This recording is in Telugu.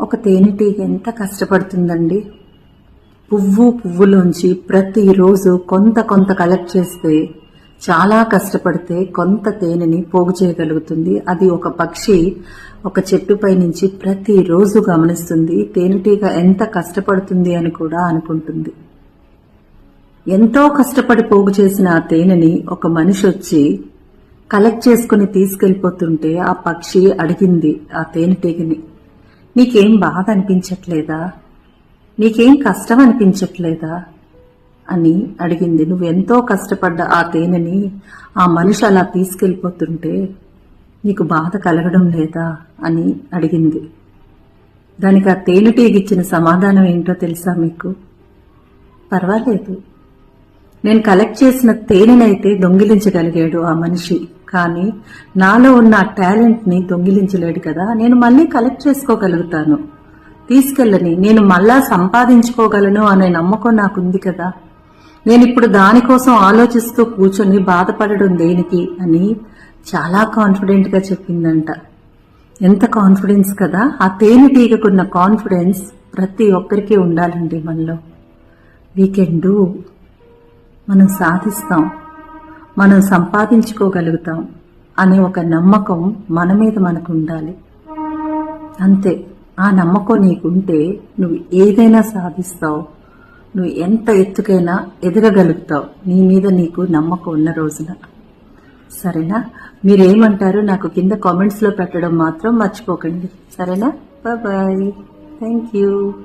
ఒక తేనెటీగ ఎంత కష్టపడుతుందండి? పువ్వు పువ్వులోంచి ప్రతిరోజు కొంత కొంత కలెక్ట్ చేస్తే చాలా కష్టపడితే కొంత తేనెని పోగు చేయగలుగుతుంది. అది ఒక పక్షి ఒక చెట్టుపై నుంచి ప్రతిరోజు గమనిస్తుంది. తేనెటీగ ఎంత కష్టపడుతుంది అని కూడా అనుకుంటుంది. ఎంతో కష్టపడి పోగు చేసిన ఆ తేనెని ఒక మనిషి వచ్చి కలెక్ట్ చేసుకుని తీసుకెళ్ళిపోతుంటే ఆ పక్షి అడిగింది ఆ తేనెటీగని నీకేం బాధ అనిపించట్లేదా? నీకేం కష్టం అనిపించట్లేదా? అని అడిగింది. నువ్వెంతో కష్టపడ్డ ఆ తేనెని ఆ మనిషి అలా తీసుకెళ్ళిపోతుంటే నీకు బాధ కలగడం లేదా అని అడిగింది. దానికి ఆ తేనెటీగిచ్చిన సమాధానం ఏంటో తెలుసా మీకు? పర్వాలేదు. నేను కలెక్ట్ చేసిన తేనెనైతే దొంగిలించగలిగాడు ఆ మనిషి. కానీ నాలో ఉన్న టాలెంట్ని దొంగిలించలేడు కదా. నేను మళ్ళీ కలెక్ట్ చేసుకోగలుగుతాను. తీసుకెళ్ళని. నేను మళ్ళా సంపాదించుకోగలను అనే నమ్మకం నాకుంది కదా. నేను ఇప్పుడు దానికోసం ఆలోచిస్తూ కూర్చొని బాధపడడం దేనికి అని చాలా కాన్ఫిడెంట్గా చెప్పిందంట. ఎంత కాన్ఫిడెన్స్ కదా. ఆ తేనెటీగకున్న కాన్ఫిడెన్స్ ప్రతి ఒక్కరికి ఉండాలండి మనలో. వీ కెన్ డూ మనం సాధిస్తాం. మనం సంపాదించుకోగలుగుతాం అనే ఒక నమ్మకం మన మీద మనకు ఉండాలి అంతే ఆ నమ్మకం నీకుంటే నువ్వు ఏదైనా సాధిస్తావు. నువ్వు ఎంత ఎత్తుకైనా ఎదగగలుగుతావు. నీ మీద నీకు నమ్మకం ఉన్న రోజున. సరేనా? మీరేమంటారు నాకు కింద కామెంట్స్లో పెట్టడం మాత్రం మర్చిపోకండి. సరేనా? బాయ్. Thank you.